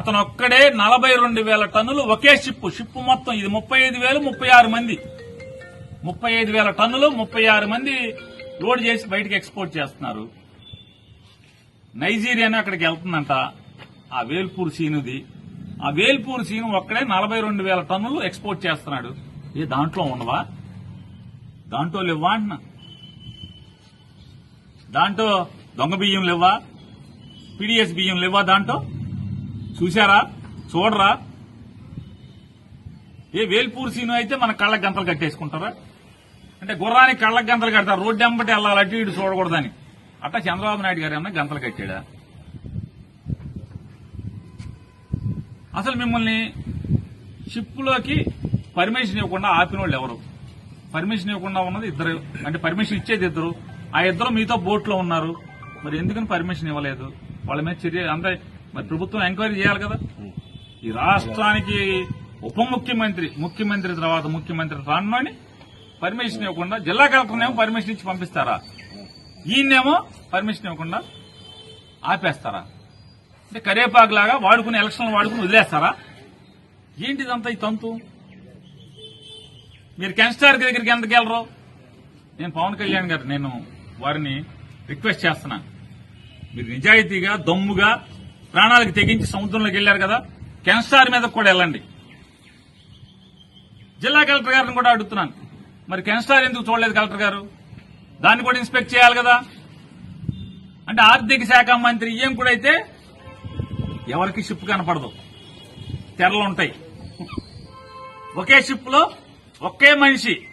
అతను ఒక్కడే నలభై రెండు వేల టన్నులు ఒకే షిప్ షిప్ మొత్తం ఇది ముప్పై ఐదు వేలు ముప్పై ఆరు మంది. ముప్పై ఐదు వేల టన్నులు ముప్పై ఆరు మంది లోడ్ చేసి బయటకు ఎక్స్పోర్ట్ చేస్తున్నారు. నైజీరియానే అక్కడికి వెళ్తుందంట ఆ వేల్పూర్ సీనుది. ఆ వేల్పూర్ సీను ఒక్కడే నలభై రెండు వేల టన్నులు ఎక్స్పోర్ట్ చేస్తున్నాడు. ఏ దాంట్లో ఉండవా? దాంట్లో లేవా అంటున్నా. దాంట్లో దొంగ బియ్యం లేవా? పీడిఎస్ బియ్యం లేవా దాంట్లో? చూశారా? చూడరా? ఏ వేల్పూర్ సీను అయితే మన కళ్ళకి గంతలు కట్టేసుకుంటారా? అంటే గుర్రానికి కళ్ళకి గంతలు కడతారు. రోడ్డు ఎంబటి వెళ్ళాలి అటు ఇటు చూడకూడదని. అట్టా చంద్రబాబు నాయుడు గారు ఏమన్నా గంతలు కట్టాడా? అసలు మిమ్మల్ని షిప్లోకి పర్మిషన్ ఇవ్వకుండా ఆపిన వాళ్ళు ఎవరు? పర్మిషన్ ఇవ్వకుండా ఉన్నది ఇద్దరు. అంటే పర్మిషన్ ఇచ్చేది ఇద్దరు. ఆ ఇద్దరు మీతో బోట్లో ఉన్నారు. మరి ఎందుకని పర్మిషన్ ఇవ్వలేదు? వాళ్ళ మీద చర్య అంటే మరి ప్రభుత్వం ఎంక్వైరీ చేయాలి కదా. ఈ రాష్ట్రానికి ఉప ముఖ్యమంత్రి ముఖ్యమంత్రి తర్వాత ముఖ్యమంత్రి రానుమని పర్మిషన్ ఇవ్వకుండా జిల్లా కలెక్టర్నేమో పర్మిషన్ ఇచ్చి పంపిస్తారా? ఈయన్నేమో పర్మిషన్ ఇవ్వకుండా ఆపేస్తారా? అంటే కరేపాకు లాగా వాడుకుని ఎలక్షన్లు వాడుకుని వదిలేస్తారా? ఏంటిదంతా ఈ తంతు? మీరు కెన్స్టార్ దగ్గరికి ఎందుకు వెళ్ళరు? నేను పవన్ కళ్యాణ్ గారు నేను వారిని రిక్వెస్ట్ చేస్తున్నా. మీరు నిజాయితీగా దమ్ముగా ప్రాణాలకు తెగించి సముద్రంలోకి వెళ్ళారు కదా కెన్స్టార్ మీద కూడా వెళ్ళండి. జిల్లా కలెక్టర్ గారిని కూడా అడుగుతున్నాను. మరి కెన్స్టార్ ఎందుకు చూడలేదు కలెక్టర్ గారు? దాన్ని కూడా ఇన్స్పెక్ట్ చేయాలి కదా. అంటే ఆర్థిక శాఖ మంత్రి ఈఎం కూడా అయితే ఎవరికి షిప్ కనపడదు. తెరలు ఉంటాయి. ఒకే షిప్లో ఒకే మనిషి.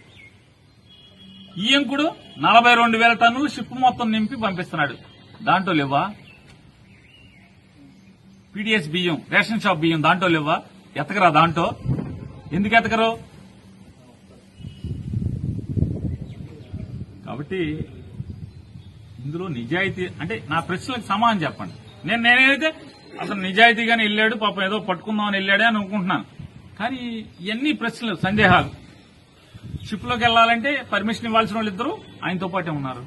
ఈయంకుడు నలభై రెండు వేల టన్నులు షిప్ మొత్తం నింపి పంపిస్తున్నాడు. దాంట్లో లేవా? పీడిఎస్ బియ్యం రేషన్ షాప్ బియ్యం దాంట్లో లేవా? ఎతకరా దాంట్లో? ఎందుకు ఎతకరు? కాబట్టి ఇందులో నిజాయితీ అంటే నా ప్రశ్నలకు సమాధానం చెప్పండి. నేను నేనైతే అసలు నిజాయితీగానే వెళ్ళాడు పాపం ఏదో పట్టుకుందామని వెళ్ళాడే అని అనుకుంటున్నాను. కానీ ఇవన్నీ ప్రశ్నలు సందేహాలు. షిప్లోకి వెళ్ళాలంటే పర్మిషన్ ఇవ్వాల్సిన వాళ్ళు ఇద్దరు ఆయనతో పాటే ఉన్నారు.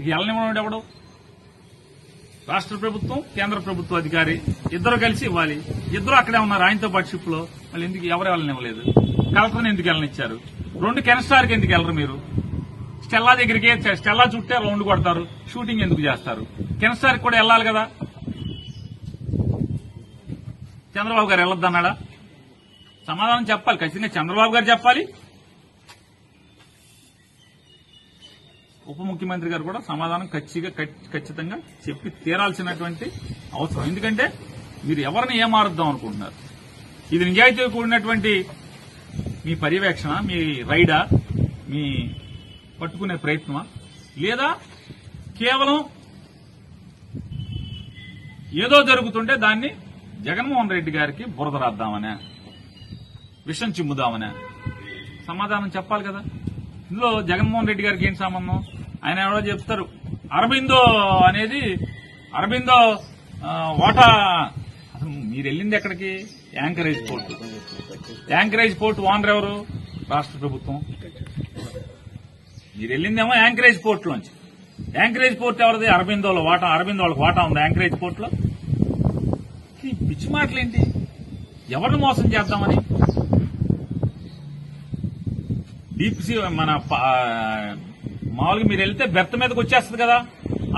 ఇక వెళ్ళనివ్వడం ఎవడు? రాష్ట్ర ప్రభుత్వం కేంద్ర ప్రభుత్వ అధికారి ఇద్దరు కలిసి ఇవ్వాలి. ఇద్దరు అక్కడే ఉన్నారు. ఆయనతో పాటు షిప్లో మళ్ళీ ఎందుకు ఎవరు వెళ్ళనివ్వలేదు? కలెక్టర్ని ఎందుకు వెళ్ళనిచ్చారు? రెండు కెనస్టార్కి ఎందుకు వెళ్ళరు మీరు? స్టెల్లా దగ్గరికి స్టెల్లా చుట్టే రౌండ్ కొడతారు. షూటింగ్ ఎందుకు చేస్తారు? కెనస్టార్ కూడా వెళ్ళాలి కదా? చంద్రబాబు గారు వెళ్ళొద్దన్నాడా? సమాధానం చెప్పాలి. ఖచ్చితంగా చంద్రబాబు గారు చెప్పాలి. ఉప ముఖ్యమంత్రి గారు కూడా సమాధానం ఖచ్చితంగా ఖచ్చితంగా చెప్పి తీరాల్సినటువంటి అవసరం. ఎందుకంటే మీరు ఎవరిని ఏమారుద్దాం అనుకుంటున్నారు? ఇది నిజాయితీ కూడినటువంటి మీ పర్యవేక్షణ మీ రైడా మీ పట్టుకునే ప్రయత్నమా? లేదా కేవలం ఏదో జరుగుతుంటే దాన్ని జగన్మోహన్ రెడ్డి గారికి బురద రాద్దామనే విషం చిమ్ముదామనే సమాధానం చెప్పాలి కదా? ఇందులో జగన్మోహన్ రెడ్డి గారికి ఏం సంబంధం? ఆయన ఎవరో చెప్తారు. అరబిందో అనేది అరబిందో వాటా మీరు వెళ్ళింది ఎక్కడికి? Anchorage port. Anchorage port owner ఎవరు? రాష్ట్ర ప్రభుత్వం. మీరు వెళ్ళిందేమో యాంకరేజ్ పోర్ట్ లోంచి యాంకరేజ్ పోర్ట్ ఎవరిది? అరబిందోలో వాటా అరబిందోళ్ళకి వాటా ఉంది యాంకరేజ్ పోర్ట్లో ఈ పిచ్చి మాటలేంటి? ఎవరిని మోసం చేద్దామని? డీప్ సీ మన మామూలుగా మీరు వెళ్తే బెర్త్ మీదకి వచ్చేస్తుంది కదా.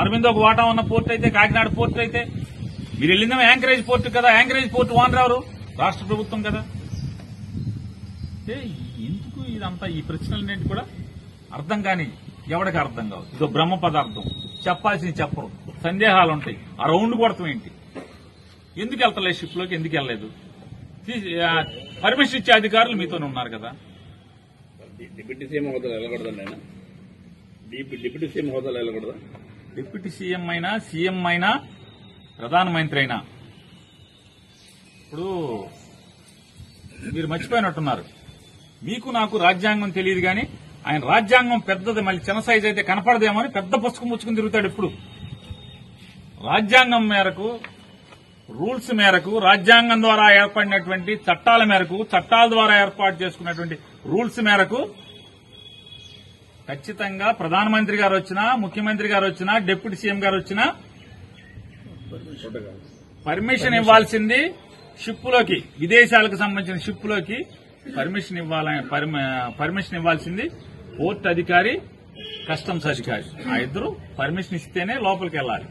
అరవిందో ఒక వాటా ఉన్న పోర్ట్ అయితే కాకినాడ పోర్ట్ అయితే. మీరు వెళ్ళిందేమో యాంకరేజ్ పోర్ట్ కదా. యాంకరేజ్ పోర్ట్ ఓనర్ ఎవరు? రాష్ట్ర ప్రభుత్వం కదా. ఏ, ఎందుకు ఇదంతా ఈ ప్రశ్నలన్నింటి కూడా అర్థం కాని ఎవడికి అర్థం కావు? ఇదో బ్రహ్మ పదార్థం. చెప్పాల్సింది చెప్పరు. సందేహాలు ఉంటాయి ఆ రౌండ్ కొడతాం ఏంటి? ఎందుకు వెళ్తలేదు షిప్లోకి ఎందుకు వెళ్ళలేదు? తీసి- పర్మిషన్ ఇచ్చే అధికారులు మీతోనే ఉన్నారు కదా. డిప్యూటీ సీఎం వెళ్ళకూడదండి డిప్యూటీ సీఎం హోదాలో వెళ్ళకూడదా? డిప్యూటీ సీఎం అయినా సీఎం అయినా ప్రధానమంత్రి అయినా. ఇప్పుడు మీరు మర్చిపోయినట్టున్నారు. మీకు నాకు రాజ్యాంగం తెలియదు కానీ ఆయన రాజ్యాంగం పెద్దది మళ్ళీ చిన్న సైజ్ అయితే కనపడదేమో అని పెద్ద పుస్తకం ముచ్చుకుని తిరుగుతాడు ఇప్పుడు. రాజ్యాంగం మేరకు రూల్స్ మేరకు రాజ్యాంగం ద్వారా ఏర్పడినటువంటి చట్టాల మేరకు చట్టాల ద్వారా ఏర్పాటు చేసుకున్నటువంటి రూల్స్ మేరకు ఖచ్చితంగా ప్రధానమంత్రి గారు వచ్చినా ముఖ్యమంత్రి గారు వచ్చినా డిప్యూటీ సీఎం గారు వచ్చినా పర్మిషన్ ఇవ్వాల్సింది షిప్లోకి విదేశాలకు సంబంధించిన షిప్లోకి పర్మిషన్ ఇవ్వాలని పర్మిషన్ ఇవ్వాల్సింది పోర్ట్ అధికారి కస్టమ్స్ అధికారి. ఆ ఇద్దరు పర్మిషన్ ఇస్తేనే లోపలికి వెళ్ళాలి.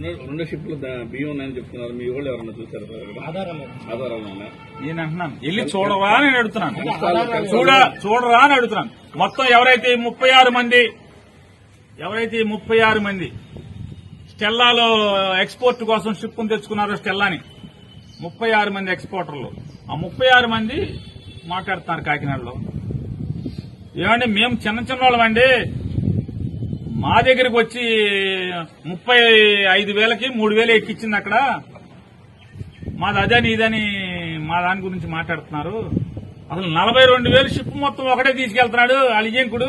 రెండు షిప్లు ద- బియ్యం ఉన్నాయని చెప్తున్నారు. మీ వాళ్ళు ఎవరన్నా చూసారు ఆధారాలు నేను అంటున్నాను. వెళ్ళి చూడరా అని నేను అడుగుతున్నాను. చూడ చూడరా అని అడుగుతున్నాను. మొత్తం ఎవరైతే ముప్పై ఆరు మంది ఎవరైతే ఈ ముప్పై ఆరు మంది స్టెల్లాలో ఎక్స్పోర్ట్ కోసం షిప్ను తెచ్చుకున్నారో స్టెల్లాని ముప్పై ఆరు మంది ఎక్స్పోర్టర్లు. ఆ ముప్పై ఆరు మంది మాట్లాడుతున్నారు కాకినాడలో. ఏమండి మేము చిన్న చిన్న వాళ్ళమండి మా దగ్గరికి వచ్చి ముప్పై ఐదు వేలకి మూడు వేలు ఎక్కిచ్చింది అక్కడ. మాది అదని ఇదని మా దాని గురించి మాట్లాడుతున్నారు. అసలు నలభై రెండు వేలు షిప్ మొత్తం ఒకటే తీసుకెళ్తున్నాడు వాళ్ళ ఇయ్యంకుడు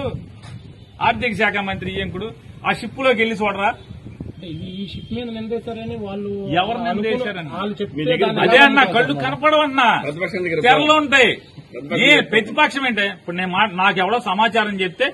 ఆర్థిక శాఖ మంత్రి ఇయ్యంకుడు ఆ షిప్పులోకి వెళ్ళి చూడరా. అంటే ఇది ఈ షిప్ మీద నిందేశారని వాళ్ళు ఎవరు నిందేశారని? దగ్గర దాన్ని అదే అన్న? కళ్ళు కనపడవన్నా తెరలు ఉంటాయి. ప్రతిపక్షం ఏంటే? ఇప్పుడు నేను నాకు ఎవడో సమాచారం చెప్తే